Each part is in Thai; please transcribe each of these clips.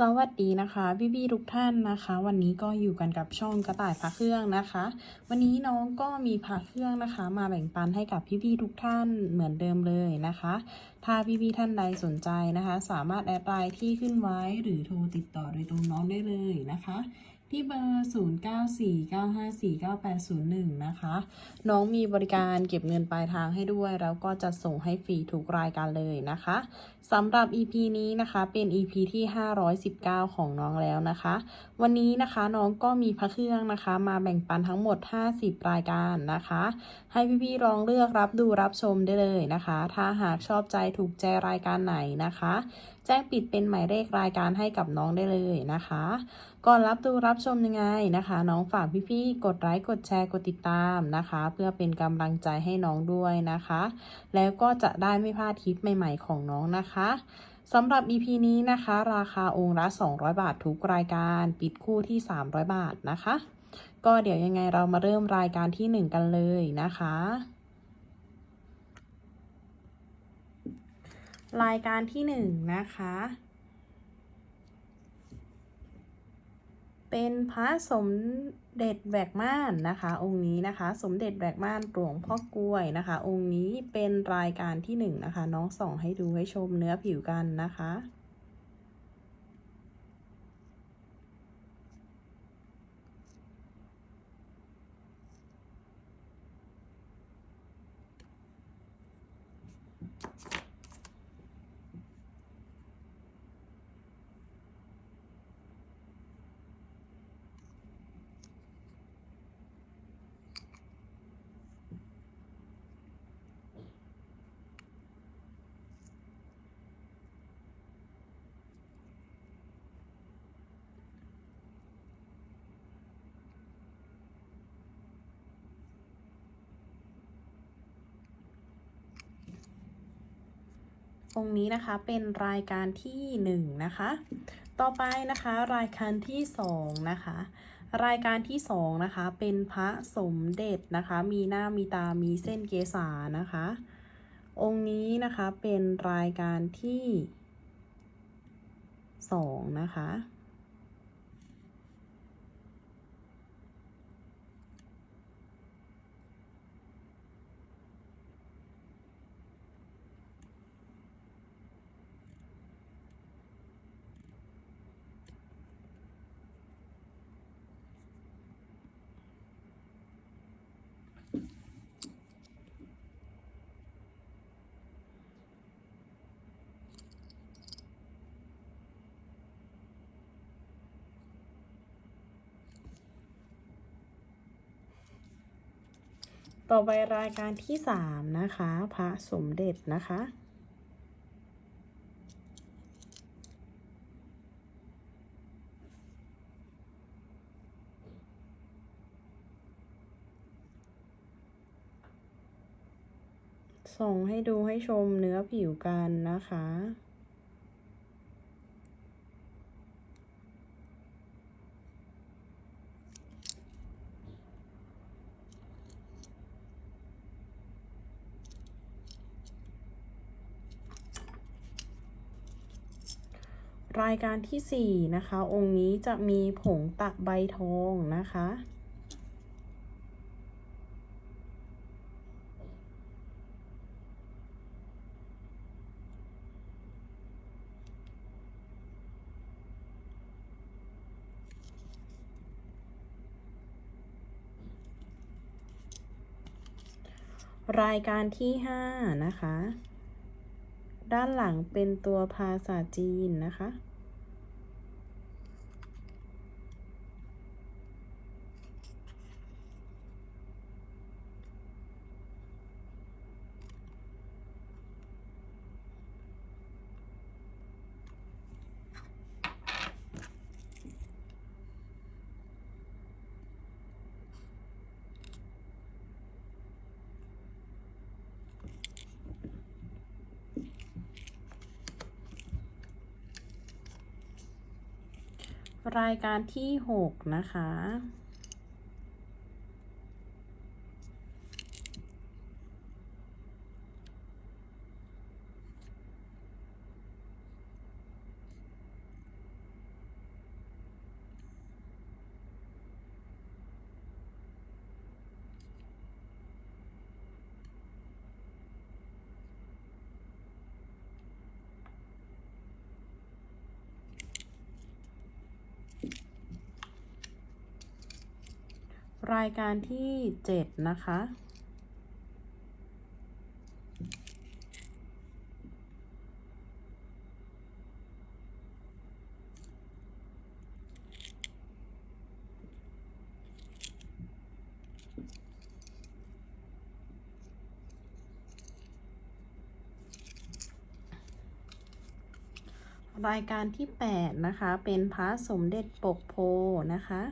สวัสดีนะคะพี่พี่ๆทุกท่านนะคะ วันนี้ก็อยู่กันกับช่องกระต่ายพระเครื่องนะคะ วันนี้น้องก็มีพระเครื่องนะคะ มาแบ่งปันให้กับพี่พี่ๆทุกท่านเหมือนเดิมเลยนะคะ ถ้าพี่พี่ๆท่านใดสนใจนะคะ สามารถแอดไลน์ที่ขึ้นไว้หรือโทรติดต่อโดยตรงน้องได้เลยนะคะ ที่เบอร์ 0949549801 นะคะ น้องมีบริการเก็บเงินปลายทางให้ด้วย แล้วก็จะส่งให้ฟรีทุกรายการเลยนะคะสำหรับ EP นี้นะคะเป็น EP ที่ 519 ของน้องแล้วนะคะ วันนี้นะคะน้องก็มีพระเครื่องนะคะ มาแบ่งปันทั้งหมด 50 รายการนะคะ ให้พี่ๆลองเลือกรับดูรับชมได้เลยนะคะ ถ้าหากชอบใจถูกใจรายการไหนนะคะ แจ้งปิดเป็นหมายเลขรายการให้กับน้องได้เลยนะคะ ก่อนรับดูรับชมยังไงนะคะ น้องฝากพี่ๆกดไลค์กดแชร์กดติดตามนะคะ เพื่อเป็นกำลังใจให้น้องด้วยนะคะ แล้วก็จะได้ไม่พลาดคลิปใหม่ ๆ ของน้องนะคะสำหรับ EP นี้นะคะ ราคาองค์ละ 200 บาททุกรายการ ปิดคู่ที่ 300 บาทนะคะ ก็เดี๋ยวยังไงเรามาเริ่มรายการที่ 1 กันเลยนะคะ รายการที่1นะคะ เป็นพระสมเด็จแบกม่านนะคะ องค์นี้นะคะ สมเด็จแบกม่านหลวงพ่อกล้วยนะคะ องค์นี้เป็นรายการที่หนึ่งนะคะ น้องส่องให้ดูให้ชมเนื้อผิวกันนะคะ องค์นี้นะคะเป็นรายการที่หนึ่งนะคะ ต่อไปนะคะรายการที่สองนะคะ รายการที่สองนะคะ เป็นพระสมเด็จนะคะ มีหน้ามีตามีเส้นเกษานะคะ องค์นี้นะคะเป็นรายการที่สองนะคะ ต่อไปรายการที่สามนะคะ พระสมเด็จนะคะ ส่งให้ดูให้ชมเนื้อผิวกันนะคะ รายการที่สี่นะคะ องค์นี้จะมีผงตักใบทองนะคะ รายการที่ห้านะคะ ด้านหลังเป็นตัวภาษาจีนนะคะ รายการที่หกนะคะ รายการที่7นะคะ รายการที่ 8 นะคะ เป็นพระสมเด็จปกโพนะคะ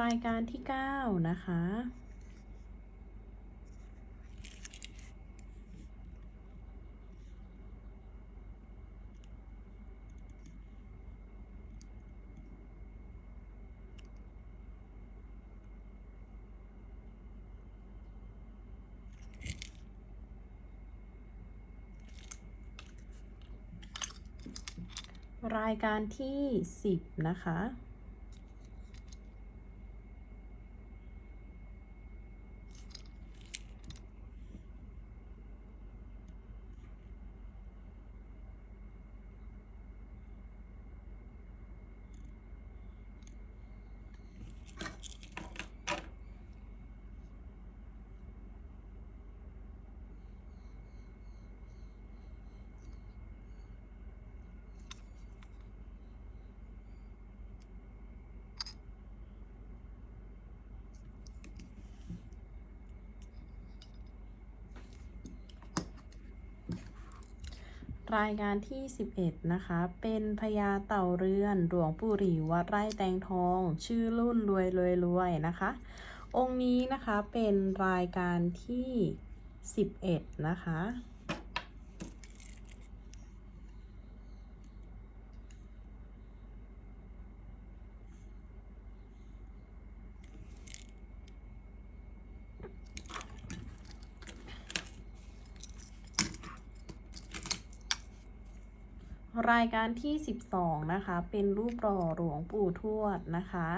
รายการที่ 9 นะคะ รายการที่ 10 นะคะ รายการที่ 11 นะคะ เป็นพญาเต่าเรือนหลวงปู่หลีวัดไร่แตงทอง ชื่อรุ่นรวยรวยรวยนะคะ องค์นี้นะคะเป็นรายการที่ 11 นะคะ รายการที่ 12 นะคะ เป็นรูปหล่อหลวงปู่ทวดนะคะ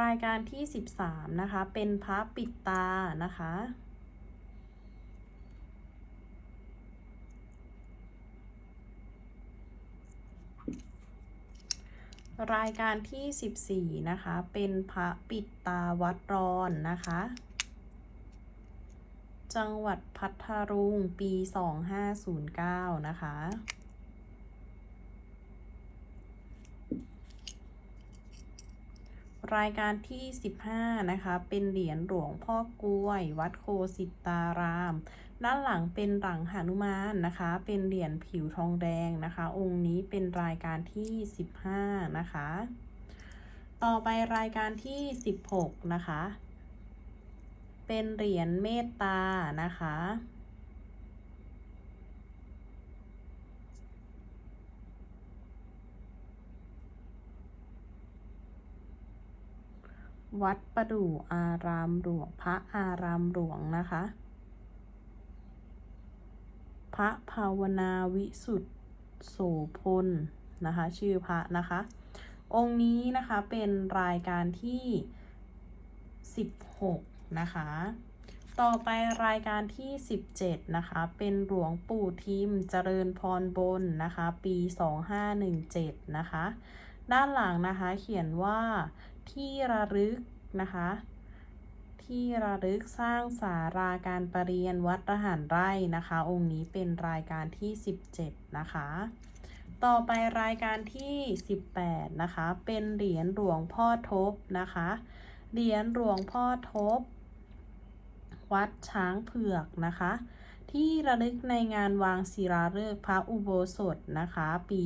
รายการที่ 13 นะคะ เป็นพระปิดตานะคะ รายการที่ 14 นะคะ เป็นพระปิดตาวัดรอนนะคะ จังหวัดพัทลุงปี 2509 นะคะ รายการที่ 15 นะคะ เป็นเหรียญหลวงพ่อกล้วย วัดโคสิตาราม ด้านหลังเป็นหลังหานุมานนะคะ เป็นเหรียญผิวทองแดงนะคะ องค์นี้เป็นรายการที่ 15 นะคะ ต่อไปรายการที่ 16 นะคะ เป็นเหรียญเมตตานะคะ วัดประดู่อารามหลวงพระอารามหลวงนะคะ พระภาวนาวิสุทธโสพลนะคะ ชื่อพระนะคะ องค์นี้นะคะเป็นรายการที่ 16 นะคะ ต่อไปรายการที่ 17 นะคะ เป็นหลวงปู่ทิมเจริญพรบนนะคะ ปี 2517 นะคะ ด้านหลังนะคะเขียนว่า ที่ระลึกนะคะ ที่ระลึกสร้างสาราการประเรียนวัดระหันไร่นะคะ องค์นี้เป็นรายการที่ 17 นะคะ ต่อไปรายการที่ 18 นะคะ เป็นเหรียญหลวงพ่อทบนะคะ เหรียญหลวงพ่อทบ วัดช้างเผือกนะคะ ที่ระลึกในงานวางศิลาฤกษ์พระอุโบสถนะคะ ปี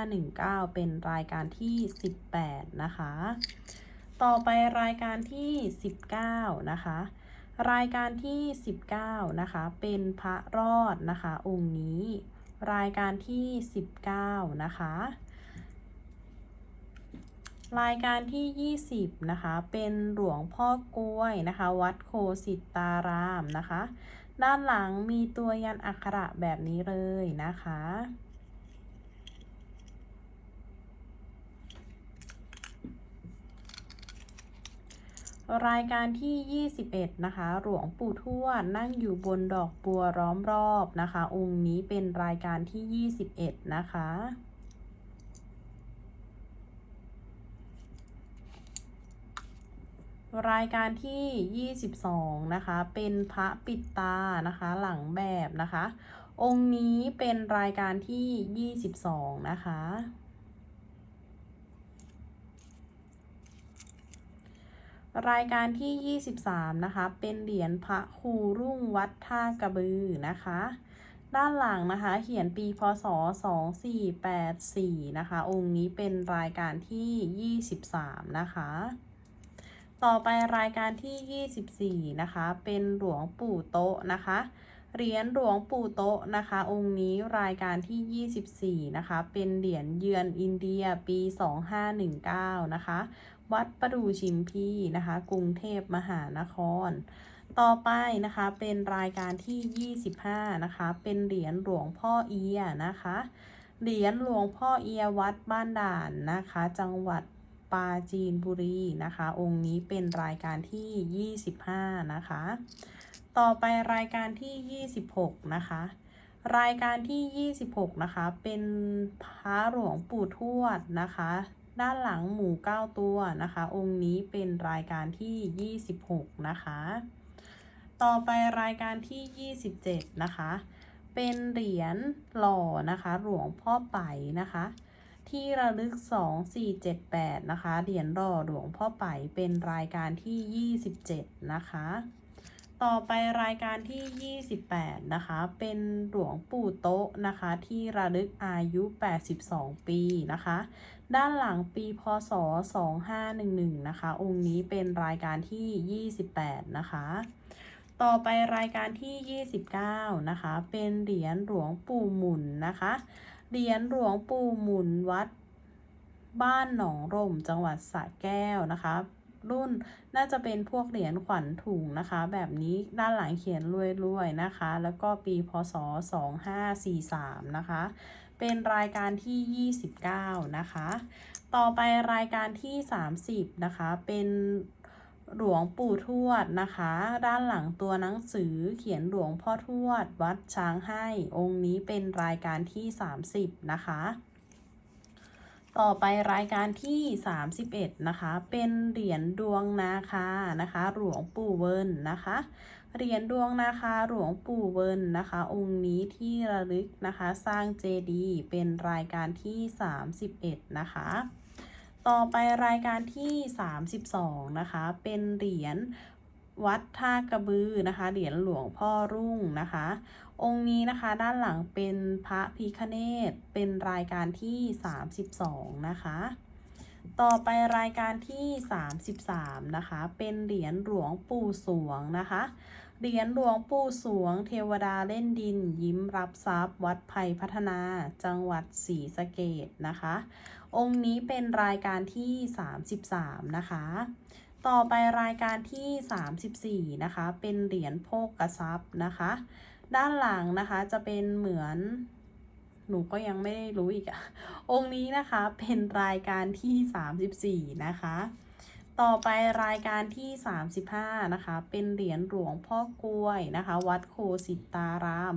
2519 เป็นรายการที่ 18 นะคะ ต่อไปรายการที่ 19 นะคะ รายการที่ 19 นะคะ เป็นพระรอดนะคะ องค์นี้ รายการที่ 19 นะคะ รายการที่ 20 นะคะ เป็นหลวงพ่อกล้วยนะคะ วัดโคสิตารามนะคะ ด้านหลังมีตัวยันอักขระแบบนี้เลยนะคะ รายการที่ 21 นะคะ หลวงปู่ทวดนั่งอยู่บนดอกบัวล้อมรอบนะคะ องค์นี้เป็นรายการที่ 21 นะคะ รายการที่ 22 นะคะ เป็นพระปิดตานะคะ หลังแบบนะคะ องค์นี้เป็นรายการที่ 22 นะคะ รายการที่ 23 นะคะ เป็นเหรียญพระครูรุ่งวัดท่ากระบือนะคะ ด้านหลังนะคะ เขียนปีพศ 2484 นะคะ องค์นี้เป็นรายการที่ 23 นะคะ ต่อไปรายการที่ 24 นะคะ เป็นหลวงปู่โตะนะคะ เหรียญหลวงปู่โตะนะคะ องค์นี้รายการที่ 24 นะคะ เป็นเหรียญเยือนอินเดียปี 2519 นะคะ วัดประดูชิมพีนะคะ กรุงเทพมหานคร ต่อไปนะคะเป็นรายการที่ 25 นะคะ เป็นเหรียญหลวงพ่อเอียนะคะ เหรียญหลวงพ่อเอียวัดบ้านด่านนะคะ จังหวัด ปาจีนบุรีนะคะ องค์นี้เป็นรายการที่ 25 นะคะ ต่อไปรายการที่ 26 นะคะ รายการที่ 26 นะคะ เป็นพระหลวงปู่ทวดนะคะ ด้านหลังหมูเก้าตัวนะคะ องค์นี้เป็นรายการที่ 26 นะคะ ต่อไปรายการที่ 27 นะคะ เป็นเหรียญหล่อนะคะ หลวงพ่อไปนะคะ ที่ระลึก 2478 นะคะ เหรียญหล่อหลวงพ่อไปเป็นรายการที่ 27 นะคะ ต่อไปรายการที่ 28 นะคะ เป็นหลวงปู่โต๊ะนะคะ ที่ระลึกอายุ 82 ปีนะคะ ด้านหลังปีพศ 2511 นะคะ องค์นี้เป็นรายการที่ 28 นะคะต่อไปรายการที่ 29 นะคะ เป็นเหรียญหลวงปู่หมุนนะคะ เหรียญหลวงปู่หมุนวัด บ้านหนองร่มจังหวัดสระแก้วนะคะ รุ่นน่าจะเป็นพวกเหรียญขวัญถุงนะคะ แบบนี้ด้านหลังเขียนรวยๆนะคะ แล้วก็ปีพศ 2543 นะคะ เป็นรายการที่ 29 นะคะ ต่อไปรายการที่ 30 นะคะ เป็น หลวงปู่ทวดนะคะ ด้านหลังตัวหนังสือเขียนหลวงพ่อทวด วัดช้างให้ องค์นี้เป็นรายการที่ 30 นะคะ ต่อไปรายการที่ 31 นะคะ เป็นเหรียญดวงนาคานะคะ หลวงปู่เวินนะคะเหรียญดวงนาคาหลวงปู่เวินนะคะ องค์นี้ที่ระลึกนะคะ สร้างเจดีย์เป็นรายการที่ 31 นะคะ ต่อไปรายการที่ 32 นะคะ เป็นเหรียญวัดท่ากระบือนะคะ เหรียญหลวงพ่อรุ่งนะคะ องค์นี้นะคะด้านหลังเป็นพระพิคเนตเป็นรายการที่ 32 นะคะ ต่อไปรายการที่ 33 นะคะ เป็นเหรียญหลวงปู่สวงนะคะ เหรียญหลวงปู่สวง เทวดาเล่นดิน ยิ้มรับทรัพย์ วัดไผ่พัฒนา จังหวัดศรีสะเกดนะคะ องค์นี้เป็นรายการที่ 33 นะคะ ต่อไปรายการที่ 34 นะคะ เป็นเหรียญโภกทรัพย์นะคะ ด้านหลังนะคะจะเป็นเหมือนหนูก็ยังไม่ได้รู้อีกอะองค์นี้นะคะเป็นรายการที่ 34 นะคะ ต่อไปรายการที่ 35 นะคะ เป็นเหรียญหลวงพ่อกล้วยนะคะ วัดโคสิตาราม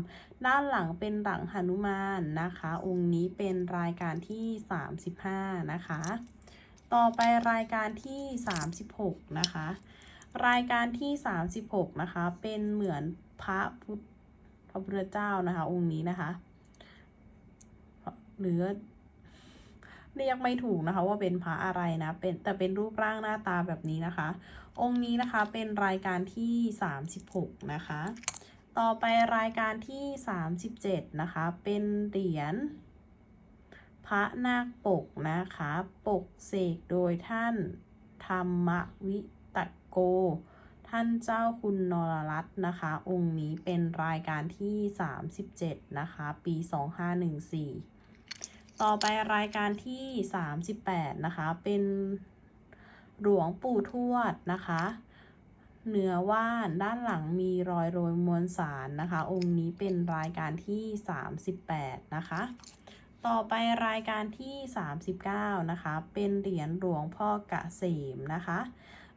ด้านหลังเป็นหลังหนุมานนะคะ องค์นี้เป็นรายการที่ 35 นะคะ ต่อไปรายการที่ 36 นะคะ รายการที่ 36 นะคะ เป็นเหมือนพระพุทธพระพุทธเจ้านะคะ องค์นี้นะคะหรือเรียกไม่ถูกนะคะ ว่าเป็นพระอะไรนะเป็นแต่เป็นรูปร่างหน้าตาแบบนี้นะคะ องค์นี้นะคะเป็นรายการที่ 36 นะคะ ต่อไปรายการที่ 37 นะคะ เป็นเหรียญพระนาคปกนะคะ ปกเสกโดยท่านธรรมวิตโก ท่านเจ้าคุณนรรัตน์นะคะ องค์นี้เป็นรายการที่ 37 นะคะ ปี 2514 ต่อไปรายการที่ 38 นะคะ เป็นหลวงปู่ทวดนะคะ เนื้อว่านด้านหลังมีรอยโรยมวลสารนะคะ องค์นี้เป็นรายการที่ 38 นะคะ ต่อไปรายการที่ 39 นะคะ เป็นเหรียญหลวงพ่อกเกษมนะคะ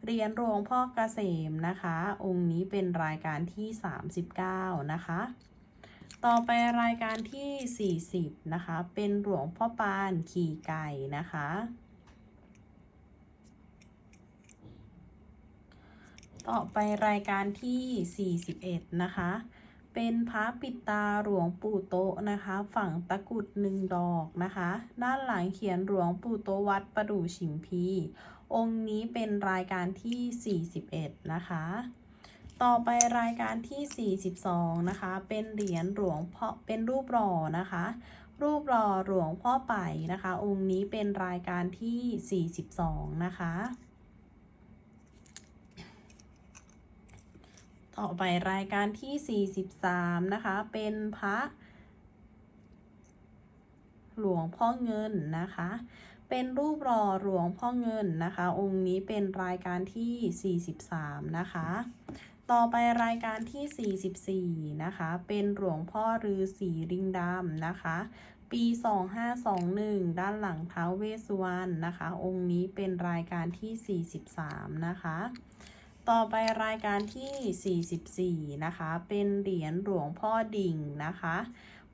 เหรียญหลวงพ่อเกษมนะคะ องค์นี้เป็นรายการที่ 39 นะคะ ต่อไปรายการที่ 40 นะคะ เป็นหลวงพ่อปานขี่ไก่นะคะ ต่อไปรายการที่ 41 นะคะ เป็นพระปิดตาหลวงปู่โตนะคะ ฝั่งตะกุดหนึ่งดอกนะคะ ด้านหลังเขียนหลวงปู่โตวัดประดู่ฉิมพี องค์นี้เป็นรายการที่ 41 นะคะ ต่อไปรายการที่ 42 นะคะ เป็นเหรียญหลวงพ่อ เป็นรูปหล่อนะคะ รูปหล่อหลวงพ่อไปนะคะ องค์นี้เป็นรายการที่ 42 นะคะ ต่อไปรายการที่ 43 นะคะ เป็นพระ หลวงพ่อเงินนะคะ เป็นรูปหล่อหลวงพ่อเงินนะคะ องค์นี้เป็นรายการที่ 43 นะคะ ต่อไปรายการที่ 44 นะคะ เป็นหลวงพ่อฤาษีริงดำนะคะ ปี 2521 ด้านหลังท้าวเวสสุวรรณนะคะ องค์นี้เป็นรายการที่ 43 นะคะ ต่อไปรายการที่ 44 นะคะ เป็นเหรียญหลวงพ่อดิ่งนะคะ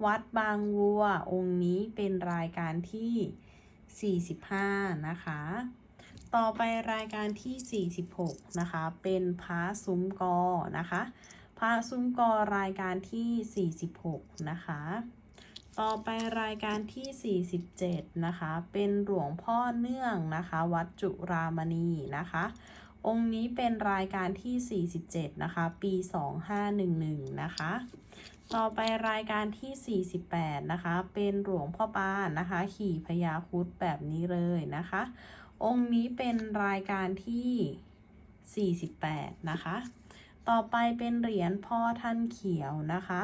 วัดบางวัวองค์นี้เป็นรายการที่ 45 นะคะ ต่อไปรายการที่ 46 นะคะ เป็นพระซุ้มกอนะคะ พระซุ้มกอรายการที่ 46 นะคะ ต่อไปรายการที่ 47 นะคะ เป็นหลวงพ่อเนื่องนะคะ วัดจุรามณีนะคะ องค์นี้เป็นรายการที่ 47 นะคะ ปี 2511 นะคะ ต่อไปรายการที่ 48 นะคะ เป็นหลวงพ่อปานนะคะ ขี่พญาครุดแบบนี้เลยนะคะ องค์นี้เป็นรายการที่ 48 นะคะ ต่อไปเป็นเหรียญพ่อท่านเขียวนะคะ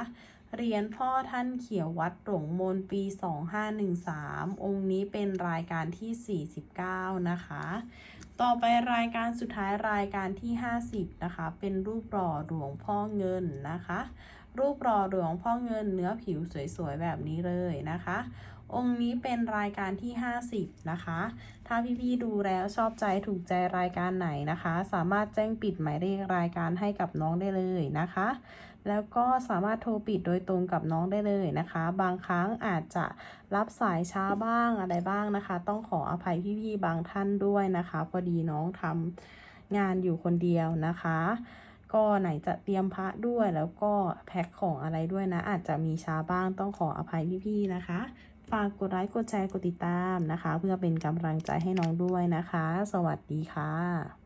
เหรียญพ่อท่านเขียววัดหลงมนปี 2513 องค์นี้เป็นรายการที่ 49 นะคะ ต่อไปรายการสุดท้ายรายการที่ 50 นะคะ เป็นรูปหล่อหลวงพ่อเงินนะคะ รูปหล่อหลวงพ่อเงินเนื้อผิวสวยๆแบบนี้เลยนะคะ องค์นี้เป็นรายการที่ 50 นะคะ ถ้าพี่ๆดูแล้วชอบใจถูกใจรายการไหนนะคะ สามารถแจ้งปิดหมายเลขรายการให้กับน้องได้เลยนะคะ แล้วก็สามารถโทรปิดโดยตรงกับน้องได้เลยนะคะ บางครั้งอาจจะรับสายช้าบ้างอะไรบ้างนะคะ ต้องขออภัยพี่ๆบางท่านด้วยนะคะ พอดีน้องทำงานอยู่คนเดียวนะคะ ก็ไหนจะเตรียมพระด้วยแล้วก็แพ็คของอะไรด้วยนะ อาจจะมีช้าบ้างต้องขออภัยพี่ๆนะคะฝากกดไลค์กดแชร์กดติดตามนะคะ เพื่อเป็นกำลังใจให้น้องด้วยนะคะ สวัสดีค่ะ